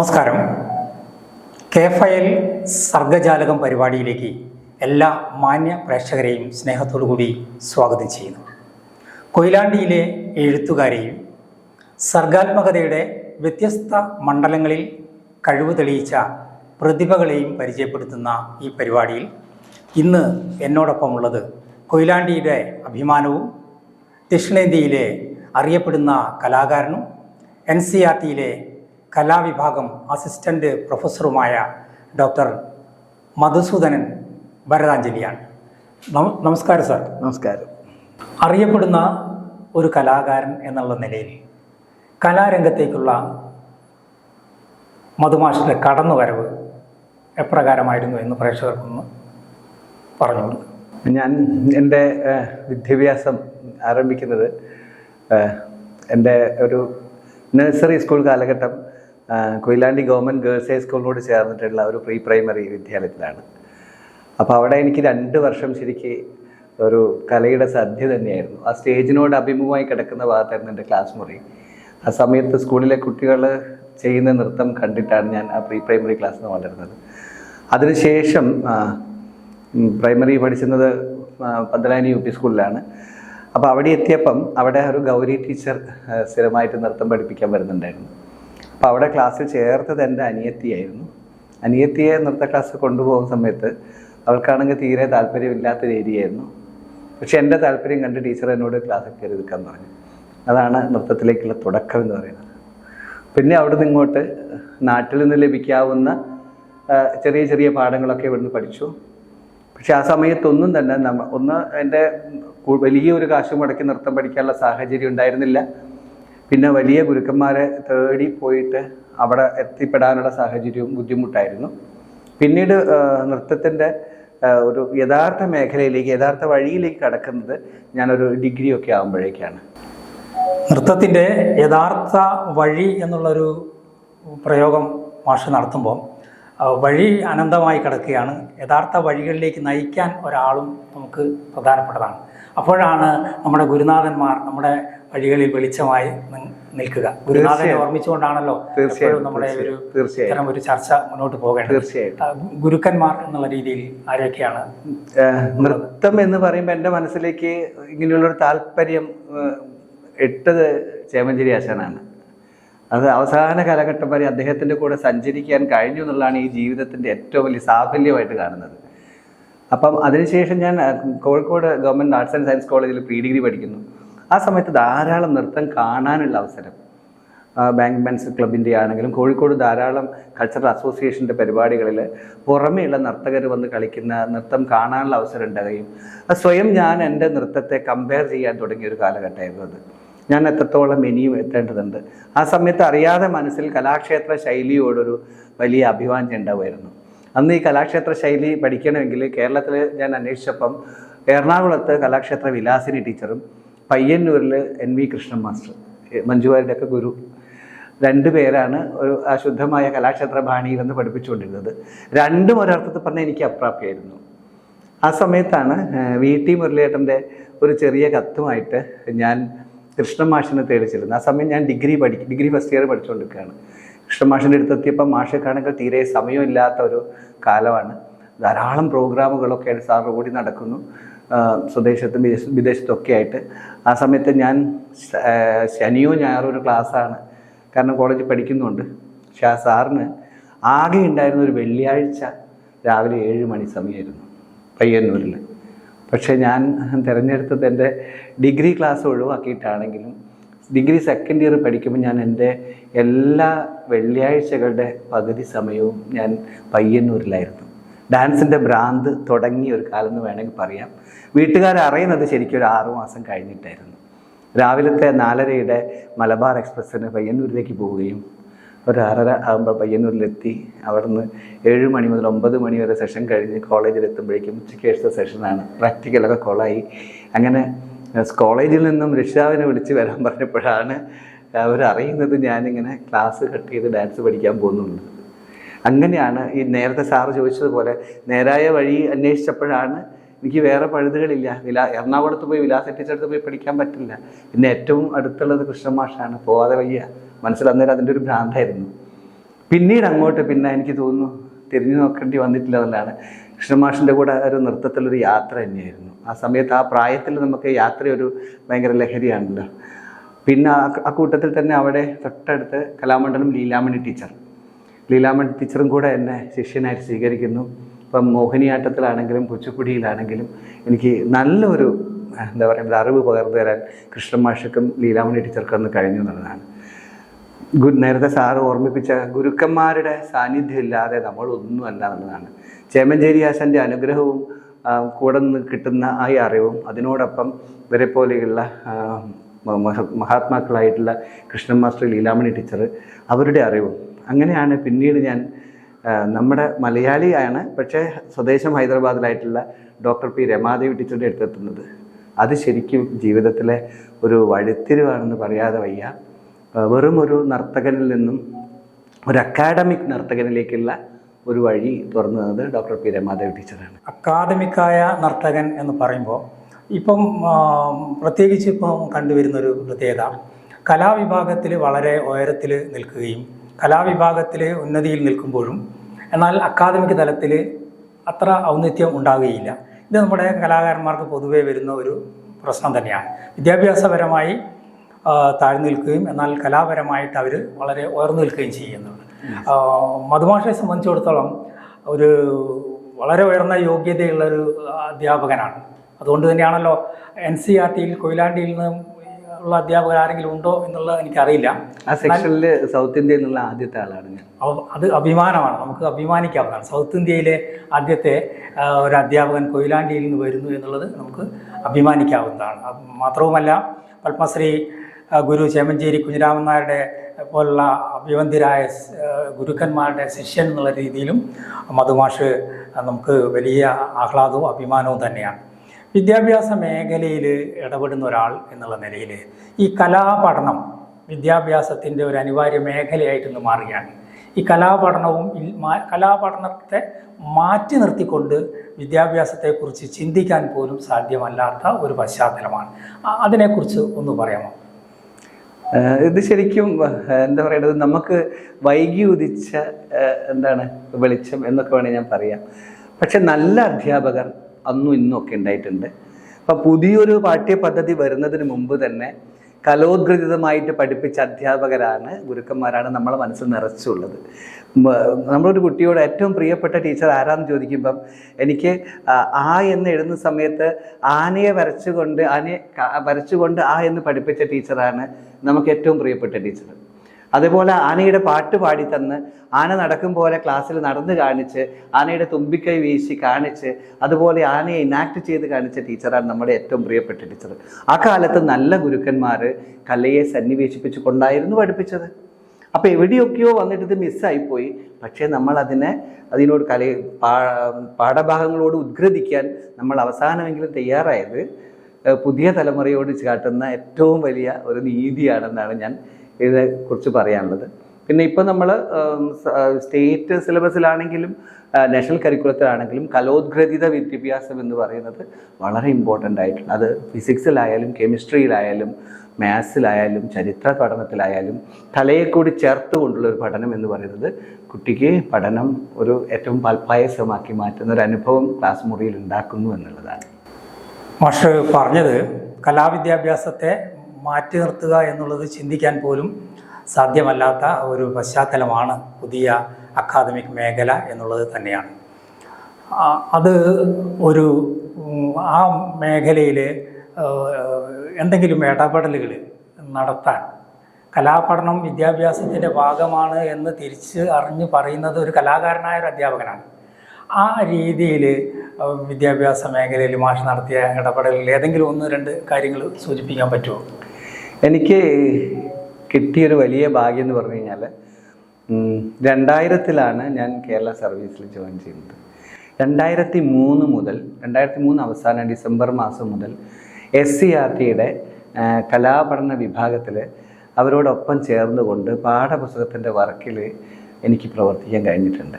നമസ്കാരം. K file സർഗജാലകം പരിപാടിയിലേക്ക് എല്ലാ മാന്യ പ്രേക്ഷകരെയും സ്നേഹത്തോടു കൂടി സ്വാഗതം ചെയ്യുന്നു. കൊയിലാണ്ടിയിലെ എഴുത്തുകാരെയും സർഗാത്മകതയുടെ വ്യത്യസ്ത മണ്ഡലങ്ങളിൽ കഴിവ് തെളിയിച്ച പ്രതിഭകളെയും പരിചയപ്പെടുത്തുന്ന ഈ പരിപാടിയിൽ ഇന്ന് എന്നോടൊപ്പമുള്ളത് കൊയിലാണ്ടിയുടെ അഭിമാനവും ദക്ഷിണേന്ത്യയിലെ അറിയപ്പെടുന്ന കലാകാരനും എൻ സി ആർ ടിയിലെ കലാവിഭാഗം അസിസ്റ്റന്റ് പ്രൊഫസറുമായ ഡോക്ടർ മധുസൂദനൻ ഭരതാഞ്ജലിയാണ്. നമ- നമസ്കാരം സാർ. നമസ്കാരം. അറിയപ്പെടുന്ന ഒരു കലാകാരൻ എന്നുള്ള നിലയിൽ കലാരംഗത്തേക്കുള്ള മധുമാഷിന്റെ കടന്നുവരവ് എപ്രകാരമായിരുന്നു എന്ന് പ്രേക്ഷകർക്കൊന്ന് പറഞ്ഞോളൂ ഞാൻ എന്റെ വിദ്യാഭ്യാസം ആരംഭിക്കുന്നത് എന്റെ ഒരു നഴ്സറി സ്കൂൾ കാലഘട്ടം കൊയിലാണ്ടി ഗവൺമെന്റ് ഗേൾസ് ഹൈസ്കൂളിനോട് ചേർന്നിട്ടുള്ള ഒരു പ്രീ പ്രൈമറി വിദ്യാലയത്തിലാണ്. അപ്പോൾ അവിടെ എനിക്ക് രണ്ട് വർഷം ശരിക്ക് ഒരു കലയുടെ സദ്യ തന്നെയായിരുന്നു. ആ സ്റ്റേജിനോട് അഭിമുഖമായി കിടക്കുന്ന ഭാഗത്തായിരുന്നു എന്റെ ക്ലാസ് മുറി. ആ സമയത്ത് സ്കൂളിലെ കുട്ടികൾ ചെയ്യുന്ന നൃത്തം കണ്ടിട്ടാണ് ഞാൻ ആ പ്രീ പ്രൈമറി ക്ലാസ്സിൽ നിന്ന് വളരുന്നത്. അതിനുശേഷം പ്രൈമറി പഠിച്ചിരുന്നത് പന്തലാനി യു പി സ്കൂളിലാണ്. അപ്പോൾ അവിടെ എത്തിയപ്പം അവിടെ ഒരു ഗൗരി ടീച്ചർ സ്ഥിരമായിട്ട് നൃത്തം പഠിപ്പിക്കാൻ വരുന്നുണ്ടായിരുന്നു. അപ്പോൾ അവിടെ ക്ലാസ്സിൽ ചേർത്തത് എന്റെ അനിയത്തിയായിരുന്നു. അനിയത്തിയെ നൃത്ത ക്ലാസ് കൊണ്ടുപോകുന്ന സമയത്ത് അവൾക്കാണെങ്കിൽ തീരെ താല്പര്യമില്ലാത്തൊരു രീതിയായിരുന്നു പക്ഷെ എന്റെ താല്പര്യം കണ്ട് ടീച്ചർ എന്നോട് ക്ലാസ് കയറി നിൽക്കാൻ പറഞ്ഞു. അതാണ് നൃത്തത്തിലേക്കുള്ള തുടക്കം എന്ന് പറയുന്നത്. പിന്നെ അവിടുന്ന് ഇങ്ങോട്ട് നാട്ടിൽ നിന്ന് ലഭിക്കാവുന്ന ചെറിയ ചെറിയ പാഠങ്ങളൊക്കെ ഇവിടുന്ന് പഠിച്ചു. പക്ഷെ ആ സമയത്തൊന്നും തന്നെ നമ്മ ഒന്ന് എന്റെ വലിയൊരു കാശ് മുടക്കി നൃത്തം പഠിക്കാനുള്ള സാഹചര്യം ഉണ്ടായിരുന്നില്ല. പിന്നെ വലിയ ഗുരുക്കന്മാരെ തേടി പോയിട്ട് അവിടെ എത്തിപ്പെടാനുള്ള സാഹചര്യവും ബുദ്ധിമുട്ടായിരുന്നു. പിന്നീട് നൃത്തത്തിന്റെ ഒരു യഥാർത്ഥ മേഖലയിലേക്ക് യഥാർത്ഥ വഴിയിലേക്ക് കടക്കുന്നത് ഞാനൊരു ഡിഗ്രി ഒക്കെ ആകുമ്പോഴേക്കാണ് നൃത്തത്തിന്റെ യഥാർത്ഥ വഴി എന്നുള്ളൊരു പ്രയോഗം മാഷ് നടത്തുമ്പോൾ വഴി അനന്തമായി കിടക്കുകയാണ്. യഥാർത്ഥ വഴികളിലേക്ക് നയിക്കാൻ ഒരാളും നമുക്ക് പ്രധാനപ്പെട്ടതാണ്. അപ്പോഴാണ് നമ്മുടെ ഗുരുനാഥന്മാർ നമ്മുടെ വഴികളിൽ വെളിച്ചമായി നിൽക്കുക. ഗുരുനാഥനെ. ഓർമ്മിച്ചുകൊണ്ടാണല്ലോ തീർച്ചയായും, നമ്മുടെ ഒരു തീർച്ചയായും. ഒരു ചർച്ച മുന്നോട്ട് പോകേണ്ടത്. തീർച്ചയായും ഗുരുക്കന്മാർ എന്നുള്ള രീതിയിൽ ആരൊക്കെയാണ്? നൃത്തം എന്ന് പറയുമ്പോൾ എന്റെ മനസ്സിലേക്ക് ഇങ്ങനെയുള്ളൊരു താല്പര്യം ഇട്ടത് ചേമഞ്ചേരി ആശാനാണ്. അത് അവസാന കാലഘട്ടം വരെ അദ്ദേഹത്തിന്റെ കൂടെ സഞ്ചരിക്കാൻ കഴിഞ്ഞു എന്നുള്ളതാണ് ഈ ജീവിതത്തിന്റെ ഏറ്റവും വലിയ സാഫല്യമായിട്ട് കാണുന്നത്. അപ്പം അതിനുശേഷം ഞാൻ Kozhikode government arts and science കോളേജിൽ പ്രീ ഡിഗ്രി പഠിക്കുന്നു. ആ സമയത്ത് ധാരാളം നൃത്തം കാണാനുള്ള അവസരം. ബാങ്ക് ബാൻസ് ക്ലബിന്റെ ആണെങ്കിലും കോഴിക്കോട് ധാരാളം കൾച്ചറൽ അസോസിയേഷന്റെ പരിപാടികളിൽ പുറമെയുള്ള നർത്തകർ വന്ന് കളിക്കുന്ന നൃത്തം കാണാനുള്ള അവസരം ഉണ്ടാകുകയും സ്വയം ഞാൻ എന്റെ നൃത്തത്തെ കമ്പയർ ചെയ്യാൻ തുടങ്ങിയ ഒരു കാലഘട്ടമായിരുന്നു അത്. ഞാൻ എത്രത്തോളം ഇനിയും എത്തേണ്ടതുണ്ട്. ആ സമയത്ത് അറിയാതെ മനസ്സിൽ കലാക്ഷേത്ര ശൈലിയോടൊരു വലിയ അഭിവാഞ്യം ഉണ്ടാവുമായിരുന്നു. അന്ന് ഈ കലാക്ഷേത്ര ശൈലി പഠിക്കണമെങ്കിൽ കേരളത്തിൽ ഞാൻ അന്വേഷിച്ചപ്പം എറണാകുളത്ത് കലാക്ഷേത്ര വിലാസിനി ടീച്ചറും പയ്യന്നൂരിൽ എൻ വി കൃഷ്ണൻ മാസ്റ്റർ മഞ്ജുവാരുടെ ഒക്കെ ഗുരു. രണ്ട് പേരാണ് ഒരു അശുദ്ധമായ കലാക്ഷേത്ര ബാണിയിൽ നിന്ന് പഠിപ്പിച്ചുകൊണ്ടിരുന്നത്. രണ്ടും ഒരർത്ഥത്തിൽ പറഞ്ഞാൽ എനിക്ക് അപ്രാപ്യമായിരുന്നു. ആ സമയത്താണ് വി ടി മുരളിയേട്ടന്റെ ഒരു ചെറിയ കത്തുമായിട്ട് ഞാൻ കൃഷ്ണമാഷിനെ തേടിച്ചിരുന്നത് ആ സമയം ഞാൻ ഡിഗ്രി പഠി ഡിഗ്രി ഫസ്റ്റ് ഇയർ പഠിച്ചുകൊണ്ടിരിക്കുകയാണ്. കൃഷ്ണമാഷിന്റെ മാഷെ മാഷക്കാണെങ്കിൽ തീരെ സമയമില്ലാത്ത ഒരു കാലമാണ്. ധാരാളം പ്രോഗ്രാമുകളൊക്കെ സാറിന് കൂടി നടക്കുന്നു. സ്വദേശത്തും വിദേശ വിദേശത്തൊക്കെ ആയിട്ട്. ആ സമയത്ത് ഞാൻ ശനിയോ ഞായറോ ഒരു ക്ലാസ്സാണ്. കാരണം കോളേജിൽ പഠിക്കുന്നുണ്ട്. പക്ഷെ ആ സാറിന് ആകെ ഉണ്ടായിരുന്ന ഒരു വെള്ളിയാഴ്ച രാവിലെ ഏഴ് മണി സമയമായിരുന്നു പയ്യന്നൂരിൽ പക്ഷേ ഞാൻ തിരഞ്ഞെടുത്തത് എന്റെ ഡിഗ്രി ക്ലാസ് ഒഴിവാക്കിയിട്ടാണെങ്കിലും ഡിഗ്രി സെക്കൻഡ് ഇയർ പഠിക്കുമ്പോൾ ഞാൻ എന്റെ എല്ലാ വെള്ളിയാഴ്ചകളുടെ പകുതി സമയവും ഞാൻ പയ്യന്നൂരിലായിരുന്നു. ഡാൻസിന്റെ ഭ്രാന്ത് തുടങ്ങിയ ഒരു കാലം എന്ന് വേണമെങ്കിൽ പറയാം. വീട്ടുകാർ അറിയുന്നത് ശരിക്കും ഒരു ആറുമാസം കഴിഞ്ഞിട്ടായിരുന്നു. രാവിലത്തെ നാലരയുടെ മലബാർ എക്സ്പ്രസ്സിന് പയ്യന്നൂരിലേക്ക് പോവുകയും ഒരു ആറര ആകുമ്പോൾ പയ്യന്നൂരിലെത്തി. അവിടുന്ന് ഏഴ് മണി മുതൽ ഒമ്പത് മണി വരെ സെഷൻ കഴിഞ്ഞ് കോളേജിൽ എത്തുമ്പോഴേക്കും ഉച്ചയ്ക്ക് ശേഷത്തെ സെഷനാണ് പ്രാക്ടിക്കലൊക്കെ കൊളായി. അങ്ങനെ കോളേജിൽ നിന്നും രക്ഷിതാവിനെ വിളിച്ച് വരാൻ പറഞ്ഞപ്പോഴാണ് അവരറിയുന്നത് ഞാനിങ്ങനെ ക്ലാസ് കട്ട് ചെയ്ത് ഡാൻസ് പഠിക്കാൻ പോകുന്നുണ്ട്. അങ്ങനെയാണ് ഈ നേരത്തെ സാറ് ചോദിച്ചതുപോലെ നേരായ വഴി അന്വേഷിച്ചപ്പോഴാണ് എനിക്ക് വേറെ പഴുതുകളില്ല. വിലാ എറണാകുളത്ത് പോയി വിലാസ ടീച്ചറടുത്ത് പോയി പഠിക്കാൻ പറ്റില്ല. പിന്നെ ഏറ്റവും അടുത്തുള്ളത് കൃഷ്ണമാഷാണ് പോവാതെ വയ്യ. മനസ്സിൽ അന്നേരം അതിന്റെ ഒരു ഭ്രാന്തായിരുന്നു. പിന്നീട് അങ്ങോട്ട് പിന്നെ എനിക്ക് തോന്നുന്നു തിരിഞ്ഞു നോക്കേണ്ടി വന്നിട്ടില്ല എന്നുള്ളതാണ്. കൃഷ്ണമാഷിന്റെ കൂടെ ഒരു നൃത്തത്തിലൊരു യാത്ര തന്നെയായിരുന്നു. ആ സമയത്ത് ആ പ്രായത്തിൽ നമുക്ക് യാത്ര ഒരു ഭയങ്കര ലഹരിയാണല്ലോ. പിന്നെ ആ കൂട്ടത്തിൽ തന്നെ അവിടെ തൊട്ടടുത്ത് കലാമണ്ഡലം ലീലാമണി ടീച്ചർ. ലീലാമണി ടീച്ചറും കൂടെ എന്നെ ശിഷ്യനായിട്ട് സ്വീകരിക്കുന്നു. ഇപ്പം മോഹിനിയാട്ടത്തിലാണെങ്കിലും കുച്ചിപ്പുടിയിലാണെങ്കിലും എനിക്ക് നല്ലൊരു എന്താ പറയുക അറിവ് പകർന്നു തരാൻ കൃഷ്ണൻ മാഷക്കും ലീലാമണി ടീച്ചർക്കും അന്ന് കഴിഞ്ഞു എന്നുള്ളതാണ്. ഗു നേരത്തെ സാറ് ഓർമ്മിപ്പിച്ച ഗുരുക്കന്മാരുടെ സാന്നിധ്യം ഇല്ലാതെ നമ്മൾ ഒന്നുമല്ല എന്നുള്ളതാണ്. ചേമഞ്ചേരി ആശാന്റെ അനുഗ്രഹവും കൂടെ നിന്ന് കിട്ടുന്ന ആ അറിവും അതിനോടൊപ്പം ഇവരെ പോലെയുള്ള മഹാത്മാക്കളായിട്ടുള്ള കൃഷ്ണൻ മാസ്റ്റർ ലീലാമണി ടീച്ചർ അവരുടെ അറിവും. അങ്ങനെയാണ് പിന്നീട് ഞാൻ നമ്മുടെ മലയാളിയാണ് പക്ഷേ സ്വദേശം ഹൈദരാബാദിലായിട്ടുള്ള ഡോക്ടർ പി രമാദേവി ടീച്ചറുടെ അടുത്തെത്തുന്നത്. അത് ശരിക്കും ജീവിതത്തിലെ ഒരു വഴിത്തിരിവാണെന്ന് പറയാതെ വയ്യ. വെറും ഒരു നർത്തകനിൽ നിന്നും ഒരു അക്കാഡമിക് നർത്തകനിലേക്കുള്ള ഒരു വഴി തുറന്നു തന്നത് ഡോക്ടർ പി രമാദേവി ടീച്ചറാണ്. അക്കാദമിക്കായ നർത്തകൻ എന്ന് പറയുമ്പോൾ ഇപ്പം പ്രത്യേകിച്ച് ഇപ്പം കണ്ടുവരുന്നൊരു പ്രത്യേകത കലാവിഭാഗത്തിൽ വളരെ ഉയരത്തിൽ നിൽക്കുകയും കലാവിഭാഗത്തിൽ ഉന്നതിയിൽ നിൽക്കുമ്പോഴും എന്നാൽ അക്കാദമിക് തലത്തിൽ അത്ര ഔന്നിത്യം ഉണ്ടാകുകയില്ല. ഇത് നമ്മുടെ കലാകാരന്മാർക്ക് പൊതുവേ വരുന്ന ഒരു പ്രശ്നം തന്നെയാണ്. വിദ്യാഭ്യാസപരമായി താഴ്ന്നു നിൽക്കുകയും എന്നാൽ കലാപരമായിട്ട് അവർ വളരെ ഉയർന്നു നിൽക്കുകയും ചെയ്യുന്നുണ്ട് മധുമാഷയെ സംബന്ധിച്ചിടത്തോളം ഒരു വളരെ ഉയർന്ന യോഗ്യതയുള്ള ഒരു അധ്യാപകനാണ്. അതുകൊണ്ട് തന്നെയാണല്ലോ എൻ സി ആർ ടിയിൽ കൊയിലാണ്ടിയിൽ നിന്ന് ഉള്ള അധ്യാപകർ ആരെങ്കിലും ഉണ്ടോ എന്നുള്ളത് എനിക്കറിയില്ല. ആ സെക്ഷനിൽ സൗത്ത് ഇന്ത്യയിൽ നിന്നുള്ള ആദ്യത്തെ ആളാണ് ഞാൻ. അത് അഭിമാനമാണ്. നമുക്ക് അഭിമാനിക്കാവുന്നതാണ്. സൗത്ത് ഇന്ത്യയിലെ ആദ്യത്തെ ഒരു അധ്യാപകൻ കൊയിലാണ്ടിയിൽ നിന്ന് വരുന്നു എന്നുള്ളത് നമുക്ക് അഭിമാനിക്കാവുന്നതാണ്. മാത്രവുമല്ല പത്മശ്രീ ഗുരു ചേമഞ്ചേരി കുഞ്ഞിരാമൻ നായരുടെ പോലുള്ള അഭിവന്ധിരായ ഗുരുക്കന്മാരുടെ ശിഷ്യൻ എന്നുള്ള രീതിയിലും മധുമാഷ് നമുക്ക് വലിയ ആഹ്ലാദവും അഭിമാനവും തന്നെയാണ്. വിദ്യാഭ്യാസ മേഖലയിൽ ഇടപെടുന്ന ഒരാൾ എന്നുള്ള നിലയിൽ ഈ കലാപഠനം വിദ്യാഭ്യാസത്തിന്റെ ഒരു അനിവാര്യ മേഖലയായിട്ട് ഇന്ന് മാറുകയാണ്. ഈ കലാപഠനവും കലാപഠനത്തെ മാറ്റി നിർത്തിക്കൊണ്ട് വിദ്യാഭ്യാസത്തെക്കുറിച്ച് ചിന്തിക്കാൻ പോലും സാധ്യമല്ലാത്ത ഒരു പശ്ചാത്തലമാണ്. അതിനെക്കുറിച്ച് ഒന്ന് പറയാമോ? ഇത് ശരിക്കും എന്താ പറയുന്നത് നമുക്ക് വൈകി ഉദിച്ച എന്താണ് വെളിച്ചം എന്നൊക്കെ വേണമെങ്കിൽ ഞാൻ പറയാം. പക്ഷെ നല്ല അധ്യാപകർ അന്നും ഇന്നും ഒക്കെ ഉണ്ടായിട്ടുണ്ട്. അപ്പം പുതിയൊരു പാഠ്യപദ്ധതി വരുന്നതിന് മുമ്പ് തന്നെ കലോദ്ഗ്രഥിതമായിട്ട് പഠിപ്പിച്ച അധ്യാപകരാണ് ഗുരുക്കന്മാരാണ് നമ്മളെ മനസ്സിൽ നിറച്ചുള്ളത്. നമ്മളൊരു കുട്ടിയോട് ഏറ്റവും പ്രിയപ്പെട്ട ടീച്ചർ ആരാന്ന് ചോദിക്കുമ്പം എനിക്ക് ആ എന്ന് എഴുതുന്ന സമയത്ത് ആനയെ വരച്ചുകൊണ്ട് ആനയെ വരച്ചുകൊണ്ട് ആ എന്ന് പഠിപ്പിച്ച ടീച്ചറാണ് നമുക്ക് ഏറ്റവും പ്രിയപ്പെട്ട ടീച്ചർ. അതേപോലെ ആനയുടെ പാട്ട് പാടി തന്ന് ആന നടക്കും പോലെ ക്ലാസ്സിൽ നടന്ന് കാണിച്ച് ആനയുടെ തുമ്പിക്കൈ വീശി കാണിച്ച് അതുപോലെ ആനയെ ഇനാക്ട് ചെയ്ത് കാണിച്ച ടീച്ചറാണ് നമ്മുടെ ഏറ്റവും പ്രിയപ്പെട്ട ടീച്ചർ. ആ കാലത്ത് നല്ല ഗുരുക്കന്മാർ കലയെ സന്നിവേശിപ്പിച്ചു കൊണ്ടായിരുന്നു പഠിപ്പിച്ചത്. അപ്പോൾ എവിടെയൊക്കെയോ വന്നിട്ട് ഇത് മിസ്സായിപ്പോയി പക്ഷേ നമ്മൾ അതിനെ അതിനോട് കല പാഠഭാഗങ്ങളോട് ഉദ്ഗ്രഥിക്കാൻ നമ്മൾ അവസാനമെങ്കിലും തയ്യാറായത് പുതിയ തലമുറയോട് കാട്ടുന്ന ഏറ്റവും വലിയ ഒരു നീതിയാണെന്നാണ് ഞാൻ ഇതിനെക്കുറിച്ച് പറയാനുള്ളത്. പിന്നെ ഇപ്പം നമ്മൾ സ്റ്റേറ്റ് സിലബസിലാണെങ്കിലും നാഷണൽ കരിക്കുലത്തിലാണെങ്കിലും കലോദ്ഗ്രഥിത വിദ്യാഭ്യാസം എന്ന് പറയുന്നത് വളരെ ഇമ്പോർട്ടന്റ് ആയിട്ടുണ്ട്. അത് ഫിസിക്സിലായാലും കെമിസ്ട്രിയിലായാലും മാത്സിലായാലും ചരിത്ര പഠനത്തിലായാലും കലയെ കൂടി ചേർത്ത് കൊണ്ടുള്ള ഒരു പഠനം എന്ന് പറയുന്നത് കുട്ടിക്ക് പഠനം ഒരു ഏറ്റവും പൽപ്പായസമാക്കി മാറ്റുന്ന ഒരു അനുഭവം ക്ലാസ് മുറിയിൽ ഉണ്ടാക്കുന്നു എന്നുള്ളതാണ്. മാഷ് പറഞ്ഞത് കലാവിദ്യാഭ്യാസത്തെ മാറ്റി നിർത്തുക എന്നുള്ളത് ചിന്തിക്കാൻ പോലും സാധ്യമല്ലാത്ത ഒരു പശ്ചാത്തലമാണ് പുതിയ അക്കാദമിക് മേഖല എന്നുള്ളത് തന്നെയാണ്. അത് ഒരു ആ മേഖലയിൽ എന്തെങ്കിലും ഇടപെടലുകൾ നടത്താൻ കലാപഠനം വിദ്യാഭ്യാസത്തിന്റെ ഭാഗമാണ് എന്ന് തിരിച്ച് അറിഞ്ഞ് പറയുന്നത് ഒരു കലാകാരനായ ഒരു അധ്യാപകനാണ്. ആ രീതിയിൽ വിദ്യാഭ്യാസ മേഖലയിൽ മാഷ് നടത്തിയ ഇടപെടലിൽ ഏതെങ്കിലും ഒന്ന് രണ്ട് കാര്യങ്ങൾ സൂചിപ്പിക്കാൻ പറ്റുമോ? എനിക്ക് കിട്ടിയൊരു വലിയ ഭാഗ്യം എന്ന് പറഞ്ഞു കഴിഞ്ഞാൽ രണ്ടായിരത്തിലാണ് ഞാൻ കേരള സർവീസിൽ ജോയിൻ ചെയ്യുന്നത് രണ്ടായിരത്തി മൂന്ന് മുതൽ രണ്ടായിരത്തി മൂന്ന് അവസാനം ഡിസംബർ മാസം മുതൽ എസ് സി ആർ ടിയുടെ കലാപഠന വിഭാഗത്തിൽ അവരോടൊപ്പം ചേർന്നുകൊണ്ട് പാഠപുസ്തകത്തിന്റെ വർക്കിൽ എനിക്ക് പ്രവർത്തിക്കാൻ കഴിഞ്ഞിട്ടുണ്ട്.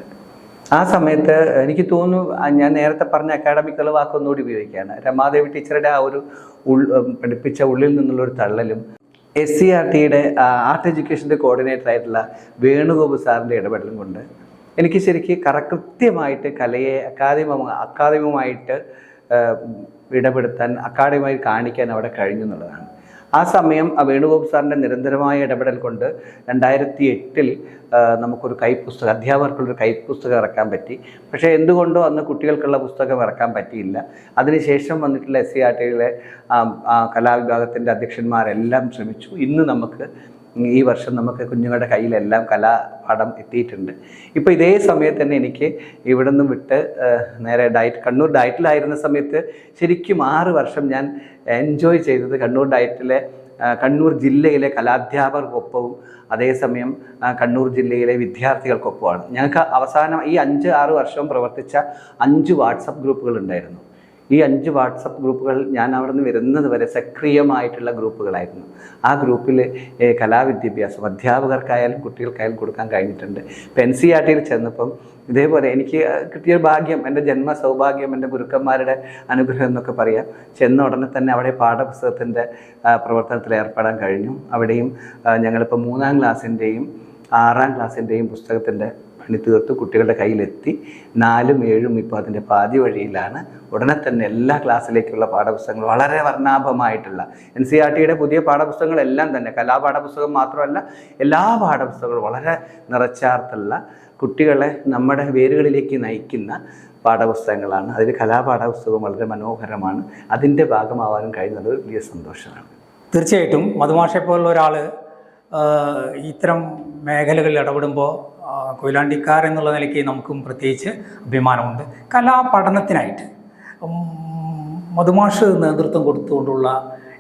ആ സമയത്ത് എനിക്ക് തോന്നുന്നു ഞാൻ നേരത്തെ പറഞ്ഞ അക്കാഡമിക് വാക്കൊന്നുകൂടി ഉപയോഗിക്കുകയാണ്. രമാദേവി ടീച്ചറുടെ ആ ഒരു ഉൾ പഠിപ്പിച്ച ഉള്ളിൽ നിന്നുള്ള ഒരു തള്ളലും എസ് സി ആർ ടിയുടെ ആർട്ട് എഡ്യൂക്കേഷന്റെ കോർഡിനേറ്റർ ആയിട്ടുള്ള വേണുഗോപു സാറിന്റെ ഇടപെടലും കൊണ്ട് എനിക്ക് ശരിക്കും കറ കൃത്യമായിട്ട് കലയെ അക്കാദമി അക്കാദമികമായിട്ട് ആ, ഇടപെടുത്താൻ അക്കാദമിയായി കാണിക്കാൻ അവിടെ കഴിഞ്ഞു എന്നുള്ളതാണ്. ആ സമയം വേണുഗോപ് സാറിന്റെ നിരന്തരമായ ഇടപെടൽ കൊണ്ട് രണ്ടായിരത്തി എട്ടിൽ നമുക്കൊരു കൈപ്പുസ്തകം അധ്യാപകർക്കുള്ളൊരു കൈപ്പുസ്തകം ഇറക്കാൻ പറ്റി. പക്ഷേ എന്തുകൊണ്ടോ അന്ന് കുട്ടികൾക്കുള്ള പുസ്തകം ഇറക്കാൻ പറ്റിയില്ല. അതിനുശേഷം വന്നിട്ടുള്ള എസ് സി ആർ ടിയിലെ കലാവിഭാഗത്തിന്റെ അധ്യക്ഷന്മാരെല്ലാം ശ്രമിച്ചു. ഇന്ന് നമുക്ക് ഈ വർഷം നമുക്ക് കുഞ്ഞുങ്ങളുടെ കയ്യിലെല്ലാം കലാപാഠം എത്തിയിട്ടുണ്ട്. ഇപ്പോൾ ഇതേ സമയത്ത് തന്നെ എനിക്ക് ഇവിടെ നിന്നും വിട്ട് നേരെ ഡയറ്റ് കണ്ണൂർ ഡയറ്റിലായിരുന്ന സമയത്ത് ശരിക്കും ആറ് വർഷം ഞാൻ എൻജോയ് ചെയ്തത് കണ്ണൂർ ഡയറ്റിലെ കണ്ണൂർ ജില്ലയിലെ കലാധ്യാപകർക്കൊപ്പവും അതേസമയം കണ്ണൂർ ജില്ലയിലെ വിദ്യാർത്ഥികൾക്കൊപ്പമാണ്. ഞങ്ങൾക്ക് അവസാനം ഈ അഞ്ച് ആറ് വർഷം പ്രവർത്തിച്ച അഞ്ച് വാട്സപ്പ് ഗ്രൂപ്പുകൾ ഉണ്ടായിരുന്നു. ഈ അഞ്ച് വാട്സപ്പ് ഗ്രൂപ്പുകൾ ഞാൻ അവിടെ നിന്ന് വരുന്നത് വരെ സക്രിയമായിട്ടുള്ള ഗ്രൂപ്പുകളായിരുന്നു. ആ ഗ്രൂപ്പിൽ കലാവിദ്യാഭ്യാസം അധ്യാപകർക്കായാലും കുട്ടികൾക്കായാലും കൊടുക്കാൻ കഴിഞ്ഞിട്ടുണ്ട്. ഇപ്പം എൻ സി ആർ ടിയിൽ ചെന്നപ്പം ഇതേപോലെ എനിക്ക് കിട്ടിയ ഭാഗ്യം എന്റെ ജന്മ സൗഭാഗ്യം എന്റെ ഗുരുക്കന്മാരുടെ അനുഗ്രഹം എന്നൊക്കെ പറയാം. ചെന്ന ഉടനെ തന്നെ അവിടെ പാഠപുസ്തകത്തിന്റെ പ്രവർത്തനത്തിൽ ഏർപ്പെടാൻ കഴിഞ്ഞു. അവിടെയും ഞങ്ങളിപ്പോൾ മൂന്നാം ക്ലാസ്സിന്റെയും ആറാം ക്ലാസ്സിന്റെയും പുസ്തകത്തിന്റെ പണി തീർത്ത് കുട്ടികളുടെ കയ്യിലെത്തി. നാലും ഏഴും ഇപ്പോൾ അതിന്റെ പാതി വഴിയിലാണ്. ഉടനെ തന്നെ എല്ലാ ക്ലാസ്സിലേക്കുള്ള പാഠപുസ്തകങ്ങൾ വളരെ വർണാഭമായിട്ടുള്ള എൻ സി ആർ ടിയുടെ പുതിയ പാഠപുസ്തകങ്ങളെല്ലാം തന്നെ കലാപാഠപുസ്തകം മാത്രമല്ല എല്ലാ പാഠപുസ്തകങ്ങളും വളരെ നിറച്ചാർത്തുള്ള കുട്ടികളെ നമ്മുടെ വേരുകളിലേക്ക് നയിക്കുന്ന പാഠപുസ്തകങ്ങളാണ്. അതിൽ കലാപാഠപുസ്തകം വളരെ മനോഹരമാണ്. അതിന്റെ ഭാഗമാവാനും കഴിയുന്നത് വലിയ സന്തോഷമാണ്. തീർച്ചയായിട്ടും മധുമാഷെ പോലുള്ള ഒരാൾ ഇത്തരം മേഖലകളിൽ ഇടപെടുമ്പോൾ കൊയിലാണ്ടിക്കാർ എന്നുള്ള നിലയ്ക്ക് നമുക്കും പ്രത്യേകിച്ച് അഭിമാനമുണ്ട്. കലാപഠനത്തിനായിട്ട് മധുമാഷ് നേതൃത്വം കൊടുത്തുകൊണ്ടുള്ള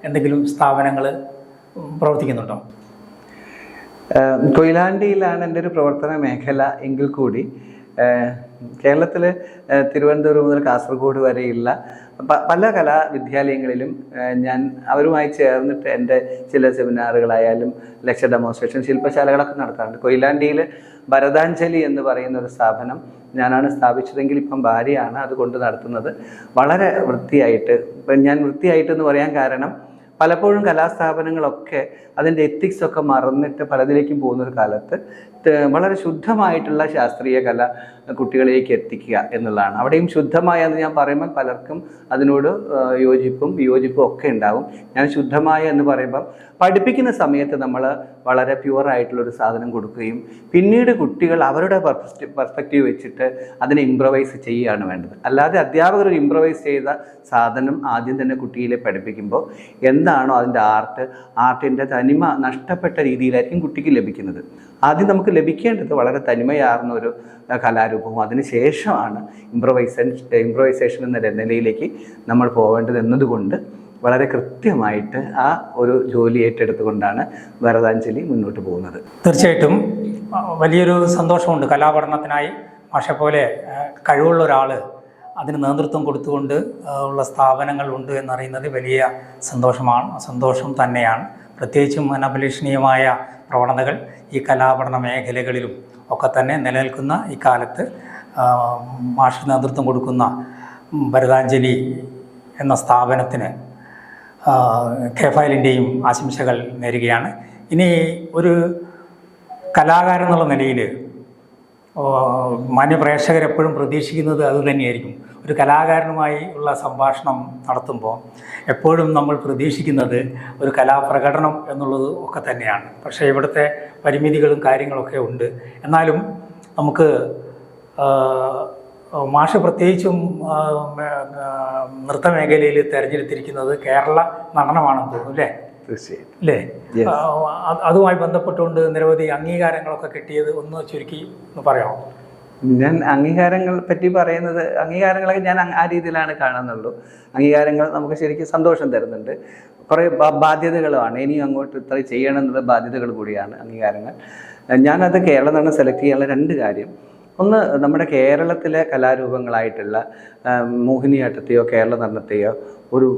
എന്തെങ്കിലും സ്ഥാപനങ്ങൾ പ്രവർത്തിക്കുന്നുണ്ടോ? കൊയിലാണ്ടിയിലാണ് എന്റെ ഒരു പ്രവർത്തന മേഖല എങ്കിൽ കൂടി കേരളത്തിൽ തിരുവനന്തപുരം മുതൽ കാസർഗോഡ് വരെയുള്ള പല കലാ വിദ്യാലയങ്ങളിലും ഞാൻ അവരുമായി ചേർന്നിട്ട് എന്റെ ചില സെമിനാറുകളായാലും ലെക്ചർ ഡെമോൺസ്ട്രേഷൻ ശില്പശാലകളൊക്കെ നടത്താറുണ്ട്. കൊയിലാണ്ടിയിൽ ഭരതാഞ്ജലി എന്ന് പറയുന്ന ഒരു സ്ഥാപനം ഞാനാണ് സ്ഥാപിച്ചതെങ്കിൽ ഇപ്പം ഭാര്യയാണ് അത് കൊണ്ട് നടത്തുന്നത്. വളരെ വൃത്തിയായിട്ട് ഇപ്പം ഞാൻ വൃത്തിയായിട്ടെന്ന് പറയാൻ കാരണം പലപ്പോഴും കലാസ്ഥാപനങ്ങളൊക്കെ അതിന്റെ എത്തിക്സ് ഒക്കെ മറന്നിട്ട് പലതിലേക്കും പോകുന്നൊരു കാലത്ത് വളരെ ശുദ്ധമായിട്ടുള്ള ശാസ്ത്രീയ കല കുട്ടികളിലേക്ക് എത്തിക്കുക എന്നുള്ളതാണ്. അവിടെയും ശുദ്ധമായ എന്ന് ഞാൻ പറയുമ്പോൾ പലർക്കും അതിനോട് യോജിപ്പും വിയോജിപ്പും ഒക്കെ ഉണ്ടാവും. ഞാൻ ശുദ്ധമായ എന്ന് പറയുമ്പം പഠിപ്പിക്കുന്ന സമയത്ത് നമ്മൾ വളരെ പ്യുവർ ആയിട്ടുള്ളൊരു സാധനം കൊടുക്കുകയും പിന്നീട് കുട്ടികൾ അവരുടെ പെർസ്പെക്റ്റീവ് വെച്ചിട്ട് അതിനെ ഇംപ്രവൈസ് ചെയ്യുകയാണ് വേണ്ടത്. അല്ലാതെ അധ്യാപകർ ഒരു ഇംപ്രവൈസ് ചെയ്ത സാധനം ആദ്യം തന്നെ കുട്ടിയിലെ പഠിപ്പിക്കുമ്പോൾ എന്താണോ അതിന്റെ ആർട്ട് ആർട്ടിന്റെ തനിമ നഷ്ടപ്പെട്ട രീതിയിലായിരിക്കും കുട്ടിക്ക് ലഭിക്കുന്നത്. ആദ്യം നമുക്ക് ലഭിക്കേണ്ടത് വളരെ തനിമയാർന്ന ഒരു കലാരൂപവും അതിനുശേഷമാണ് ഇംപ്രവൈസൻ ഇംപ്രവൈസേഷൻ എന്ന നിലയിലേക്ക് നമ്മൾ പോകേണ്ടത് എന്നതുകൊണ്ട് വളരെ കൃത്യമായിട്ട് ആ ഒരു ജോലി ഏറ്റെടുത്തുകൊണ്ടാണ് ഭരതാഞ്ജലി മുന്നോട്ട് പോകുന്നത്. തീർച്ചയായിട്ടും വലിയൊരു സന്തോഷമുണ്ട്. കലാപഠനത്തിനായി പക്ഷെ പോലെ കഴിവുള്ള ഒരാൾ അതിന് നേതൃത്വം കൊടുത്തുകൊണ്ട് ഉള്ള സ്ഥാപനങ്ങൾ ഉണ്ട് എന്നറിയുന്നത് വലിയ സന്തോഷമാണ്. സന്തോഷം തന്നെയാണ്. പ്രത്യേകിച്ചും അനഭിലഷണീയമായ പ്രവണതകൾ ഈ കലാപഠന മേഖലകളിലും ഒക്കെ തന്നെ നിലനിൽക്കുന്ന ഈ കാലത്ത് ആ, മാഷ് നേതൃത്വം കൊടുക്കുന്ന ഭരതാഞ്ജലി എന്ന സ്ഥാപനത്തിന് ആ, കെ ഫയലിന്റെയും ആശംസകൾ നേരുകയാണ്. ഇനി ഒരു കലാകാരൻ എന്നുള്ള നിലയിൽ മാന്യപ്രേക്ഷകർ എപ്പോഴും പ്രതീക്ഷിക്കുന്നത് അത് തന്നെയായിരിക്കും. ഒരു കലാകാരനുമായി ഉള്ള സംഭാഷണം നടത്തുമ്പോൾ എപ്പോഴും നമ്മൾ പ്രതീക്ഷിക്കുന്നത് ഒരു കലാപ്രകടനം എന്നുള്ളത് ഒക്കെ തന്നെയാണ്. പക്ഷേ ഇവിടുത്തെ പരിമിതികളും കാര്യങ്ങളൊക്കെ ഉണ്ട്. എന്നാലും നമുക്ക് മാഷ് പ്രത്യേകിച്ചും ആ, മേഖലയിൽ തെരഞ്ഞെടുത്തിരിക്കുന്നത് കേരള നടനമാണെന്ന് തോന്നുന്നു അല്ലേ? തീർച്ചയായിട്ടും. അല്ലേ? അതുമായി ബന്ധപ്പെട്ടുകൊണ്ട് നിരവധി അംഗീകാരങ്ങളൊക്കെ കിട്ടിയത് ഒന്ന് ചുരുക്കി ഒന്ന് പറയാമോ? ഞാൻ അംഗീകാരങ്ങൾ പറ്റി പറയുന്നത് അംഗീകാരങ്ങളൊക്കെ ഞാൻ ആ രീതിയിലാണ് കാണുന്നുള്ളൂ. അംഗീകാരങ്ങൾ നമുക്ക് ശരിക്കും സന്തോഷം തരുന്നുണ്ട്. കുറേ ബാധ്യതകളുമാണ്. ഇനിയും അങ്ങോട്ട് ഇത്ര ചെയ്യണം എന്നുള്ള ബാധ്യതകൾ കൂടിയാണ് അംഗീകാരങ്ങൾ. ഞാനത് കേരളം തന്നെ സെലക്ട് ചെയ്യാനുള്ള രണ്ട് കാര്യം. ഒന്ന് നമ്മുടെ കേരളത്തിലെ കലാരൂപങ്ങളായിട്ടുള്ള മോഹിനിയാട്ടത്തെയോ കേരള നടനത്തെയോ ഒരു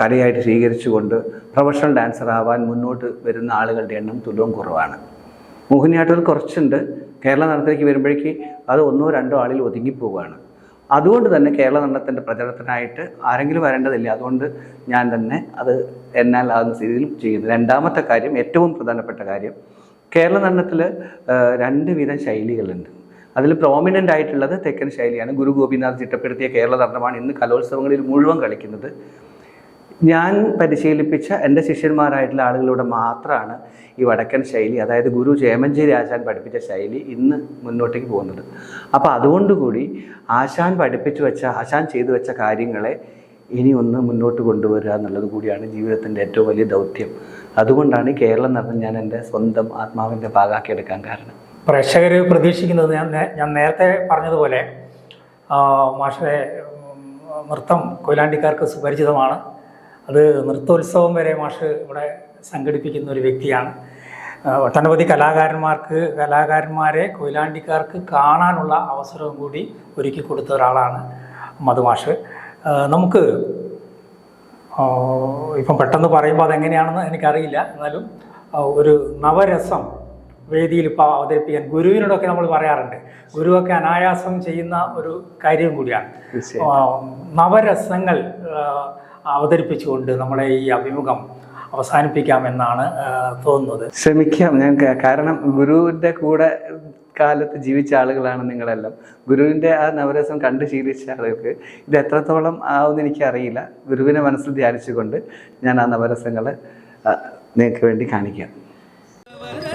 കലയായിട്ട് സ്വീകരിച്ചുകൊണ്ട് പ്രൊഫഷണൽ ഡാൻസർ ആവാൻ മുന്നോട്ട് വരുന്ന ആളുകളുടെ എണ്ണം തുലവും കുറവാണ്. മോഹിനിയാട്ടത്തിൽ കുറച്ചുണ്ട്. കേരള നടനത്തിലേക്ക് വരുമ്പോഴേക്ക് അത് ഒന്നോ രണ്ടോ ആളിൽ ഒതുങ്ങിപ്പോവുകയാണ് അതുകൊണ്ട് തന്നെ കേരള നടനത്തിന്റെ പ്രചരണത്തിനായിട്ട് ആരെങ്കിലും വരേണ്ടതില്ല. അതുകൊണ്ട് ഞാൻ തന്നെ അത് എന്നാൽ ആകുന്ന രീതിയിൽ ചെയ്യുന്നു. രണ്ടാമത്തെ കാര്യം ഏറ്റവും പ്രധാനപ്പെട്ട കാര്യം കേരള നടനത്തിൽ രണ്ട് വിധം ശൈലികളുണ്ട്. അതിൽ പ്രോമിനന്റ് ആയിട്ടുള്ളത് തെക്കൻ ശൈലിയാണ്. ഗുരു ഗോപിനാഥ് ചിട്ടപ്പെടുത്തിയ കേരള നടനമാണ് ഇന്ന് കലോത്സവങ്ങളിൽ മുഴുവൻ കളിക്കുന്നത്. ഞാൻ പരിശീലിപ്പിച്ച എന്റെ ശിഷ്യന്മാരായിട്ടുള്ള ആളുകളിലൂടെ മാത്രമാണ് ഈ വടക്കൻ ശൈലി അതായത് ഗുരു ചേമഞ്ചേരി ആശാൻ പഠിപ്പിച്ച ശൈലി ഇന്ന് മുന്നോട്ടേക്ക് പോകുന്നത്. അപ്പോൾ അതുകൊണ്ടുകൂടി ആശാൻ പഠിപ്പിച്ചു വെച്ച ആശാൻ ചെയ്തു വെച്ച കാര്യങ്ങളെ ഇനി ഒന്ന് മുന്നോട്ട് കൊണ്ടുവരിക എന്നുള്ളത് കൂടിയാണ് ജീവിതത്തിന്റെ ഏറ്റവും വലിയ ദൗത്യം. അതുകൊണ്ടാണ് കേരളം നടന്ന് ഞാൻ എന്റെ സ്വന്തം ആത്മാവിന്റെ ഭാഗമാക്കി എടുക്കാൻ കാരണം. പ്രേക്ഷകർ പ്രതീക്ഷിക്കുന്നത് ഞാൻ ഞാൻ നേരത്തെ പറഞ്ഞതുപോലെ മാഷെ നൃത്തം കൊയിലാണ്ടിക്കാർക്ക് സുപരിചിതമാണ്. അത് നൃത്തോത്സവം വരെ മാഷ് ഇവിടെ സംഘടിപ്പിക്കുന്ന ഒരു വ്യക്തിയാണ്. ഒട്ടനവധി കലാകാരന്മാർക്ക് കലാകാരന്മാരെ കൊയിലാണ്ടിക്കാർക്ക് കാണാനുള്ള അവസരവും കൂടി ഒരുക്കി കൊടുത്ത ഒരാളാണ് മധുമാഷ് നമുക്ക് ഇപ്പം പെട്ടെന്ന് പറയുമ്പോൾ അതെങ്ങനെയാണെന്ന് എനിക്കറിയില്ല. എന്നാലും ഒരു നവരസം വേദിയിൽ ഇപ്പോൾ അവതരിപ്പിക്കാൻ ഗുരുവിനോടൊക്കെ നമ്മൾ പറയാറുണ്ട്. ഗുരുവൊക്കെ അനായാസം ചെയ്യുന്ന ഒരു കാര്യം കൂടിയാണ്. നവരസങ്ങൾ അവതരിപ്പിച്ചുകൊണ്ട് നമ്മളെ ഈ അഭിമുഖം അവസാനിപ്പിക്കാമെന്നാണ് തോന്നുന്നത്. ശ്രമിക്കാം. ഞാൻ കാരണം ഗുരുവിന്റെ കൂടെ കാലത്ത് ജീവിച്ച ആളുകളാണ് നിങ്ങളെല്ലാം. ഗുരുവിന്റെ ആ നവരസം കണ്ട് ശീലിച്ച ആളുകൾക്ക് ഇത് എത്രത്തോളം ആവുമെന്ന് എനിക്കറിയില്ല. ഗുരുവിനെ മനസ്സിൽ ധ്യാനിച്ചുകൊണ്ട് ഞാൻ ആ നവരസങ്ങൾ നിങ്ങൾക്ക് വേണ്ടി കാണിക്കാം.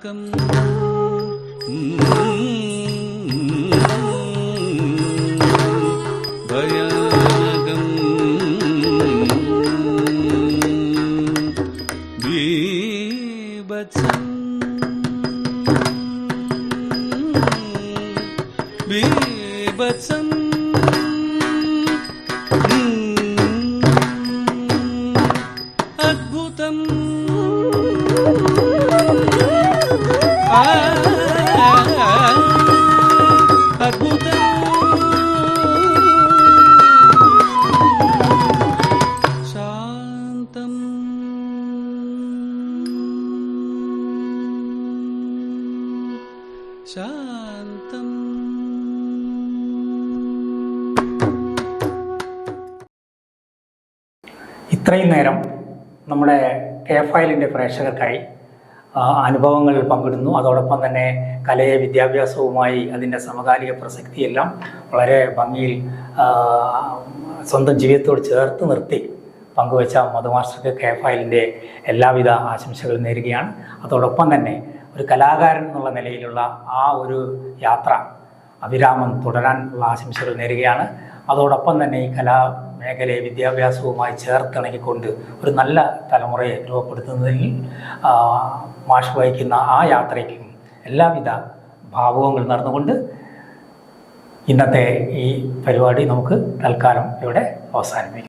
జ్ఞాపకం ഇത്രയും നേരം നമ്മുടെ കെ ഫയലിന്റെ പ്രേക്ഷകർക്കായി അനുഭവങ്ങൾ പങ്കിടുന്നു. അതോടൊപ്പം തന്നെ കലയെ വിദ്യാഭ്യാസവുമായി അതിന്റെ സമകാലിക പ്രസക്തിയെല്ലാം വളരെ ഭംഗിയിൽ സ്വന്തം ജീവിതത്തോട് ചേർത്ത് നിർത്തി പങ്കുവച്ച മധുമാസ്റ്റർക്ക് കെ ഫയലിന്റെ എല്ലാവിധ ആശംസകളും നേരുകയാണ്. അതോടൊപ്പം തന്നെ ഒരു കലാകാരൻ എന്നുള്ള നിലയിലുള്ള ആ ഒരു യാത്ര അവിരാമം തുടരാനുള്ള ആശംസകൾ നേരുകയാണ്. അതോടൊപ്പം തന്നെ ഈ കലാ മേഖലയെ വിദ്യാഭ്യാസവുമായി ചേർത്തിണക്കിക്കൊണ്ട് ഒരു നല്ല തലമുറയെ രൂപപ്പെടുത്തുന്നതിൽ മാഷ് വഹിക്കുന്ന ആ യാത്രയ്ക്കും എല്ലാവിധ ഭാവുകങ്ങൾ നടന്നുകൊണ്ട് ഇന്നത്തെ ഈ പരിപാടി നമുക്ക് തൽക്കാലം ഇവിടെ അവസാനിപ്പിക്കാം.